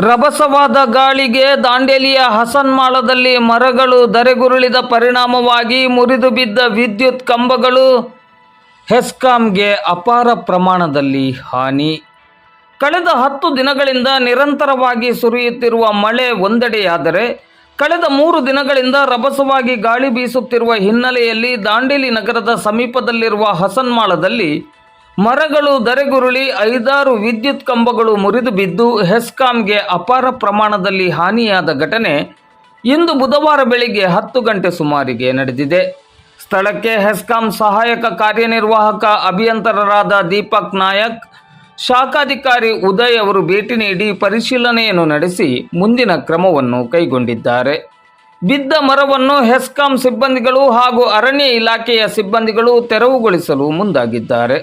ರಭಸವಾದ ಗಾಳಿಗೆ ದಾಂಡೇಲಿಯ ಹಸನ್ಮಾಳದಲ್ಲಿ ಮರಗಳು ಧರೆಗುರುಳಿದ ಪರಿಣಾಮವಾಗಿ ಮುರಿದು ಬಿದ್ದ ವಿದ್ಯುತ್ ಕಂಬಗಳು ಹೆಸ್ಕಾಂಗೆ ಅಪಾರ ಪ್ರಮಾಣದಲ್ಲಿ ಹಾನಿ. ಕಳೆದ ಹತ್ತು ದಿನಗಳಿಂದ ನಿರಂತರವಾಗಿ ಸುರಿಯುತ್ತಿರುವ ಮಳೆ ಒಂದೆಡೆಯಾದರೆ ಕಳೆದ ಮೂರು ದಿನಗಳಿಂದ ರಭಸವಾಗಿ ಗಾಳಿ ಬೀಸುತ್ತಿರುವ ಹಿನ್ನೆಲೆಯಲ್ಲಿ ದಾಂಡೇಲಿ ನಗರದ ಸಮೀಪದಲ್ಲಿರುವ ಹಸನ್ಮಾಳದಲ್ಲಿ ಮರಗಳು ಧರೆಗುರುಳಿ ಐದಾರು ವಿದ್ಯುತ್ ಕಂಬಗಳು ಮುರಿದು ಬಿದ್ದು ಹೆಸ್ಕಾಂಗೆ ಅಪಾರ ಪ್ರಮಾಣದಲ್ಲಿ ಹಾನಿಯಾದ ಘಟನೆ ಇಂದು ಬುಧವಾರ ಬೆಳಿಗ್ಗೆ ಹತ್ತು ಗಂಟೆ ಸುಮಾರಿಗೆ ನಡೆದಿದೆ. ಸ್ಥಳಕ್ಕೆ ಹೆಸ್ಕಾಂ ಸಹಾಯಕ ಕಾರ್ಯನಿರ್ವಾಹಕ ಅಭಿಯಂತರರಾದ ದೀಪಕ್ ನಾಯಕ್, ಶಾಖಾಧಿಕಾರಿ ಉದಯ್ ಅವರು ಭೇಟಿ ನೀಡಿ ಪರಿಶೀಲನೆಯನ್ನು ನಡೆಸಿ ಮುಂದಿನ ಕ್ರಮವನ್ನು ಕೈಗೊಂಡಿದ್ದಾರೆ. ಬಿದ್ದ ಮರವನ್ನು ಹೆಸ್ಕಾಂ ಸಿಬ್ಬಂದಿಗಳು ಹಾಗೂ ಅರಣ್ಯ ಇಲಾಖೆಯ ಸಿಬ್ಬಂದಿಗಳು ತೆರವುಗೊಳಿಸಲು ಮುಂದಾಗಿದ್ದಾರೆ.